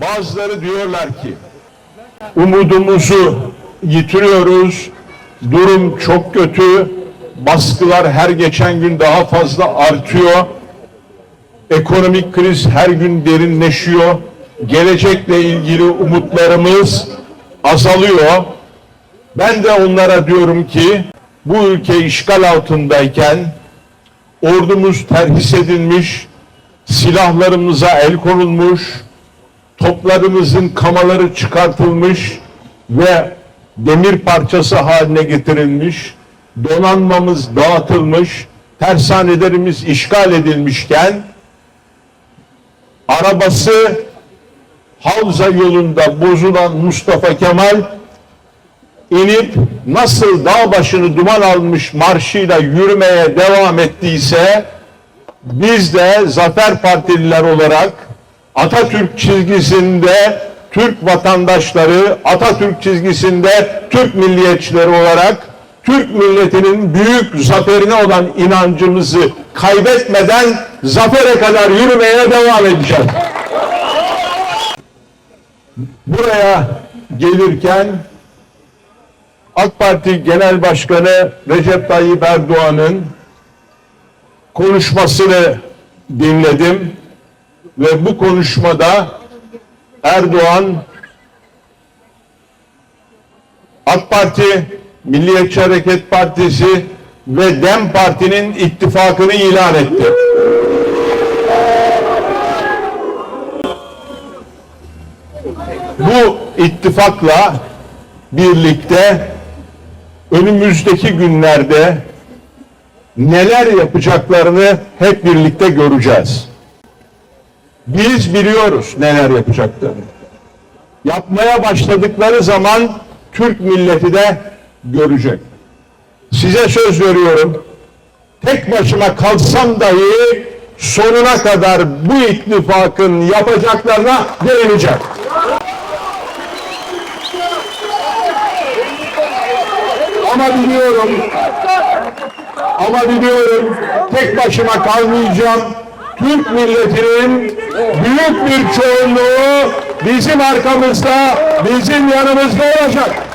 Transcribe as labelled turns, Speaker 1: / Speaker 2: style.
Speaker 1: Bazıları diyorlar ki umudumuzu yitiriyoruz. Durum çok kötü. Baskılar her geçen gün daha fazla artıyor. Ekonomik kriz her gün derinleşiyor. Gelecekle ilgili umutlarımız azalıyor. Ben de onlara diyorum ki bu ülke işgal altındayken ordumuz terhis edilmiş, silahlarımıza el konulmuş, toplarımızın kamaları çıkartılmış ve demir parçası haline getirilmiş, donanmamız dağıtılmış, tersanelerimiz işgal edilmişken arabası Havza yolunda bozulan Mustafa Kemal inip nasıl dağ başını duman almış marşıyla yürümeye devam ettiyse biz de Zafer Partililer olarak Atatürk çizgisinde Türk vatandaşları, Atatürk çizgisinde Türk milliyetçileri olarak Türk milletinin büyük zaferine olan inancımızı kaybetmeden zafere kadar yürümeye devam edeceğiz. Buraya gelirken AK Parti Genel Başkanı Recep Tayyip Erdoğan'ın konuşmasını dinledim ve bu konuşmada Erdoğan AK Parti, Milliyetçi Hareket Partisi ve DEM Parti'nin ittifakını ilan etti. Bu ittifakla birlikte önümüzdeki günlerde neler yapacaklarını hep birlikte göreceğiz. Biz biliyoruz neler yapacaklarını. Yapmaya başladıkları zaman Türk milleti de görecek. Size söz veriyorum. Tek başıma kalsam dahi sonuna kadar bu ittifakın yapacaklarına direneceğim. Ama biliyorum, ama biliyorum tek başıma kalmayacağım. Türk milletinin büyük bir çoğunluğu bizim arkamızda, bizim yanımızda olacak.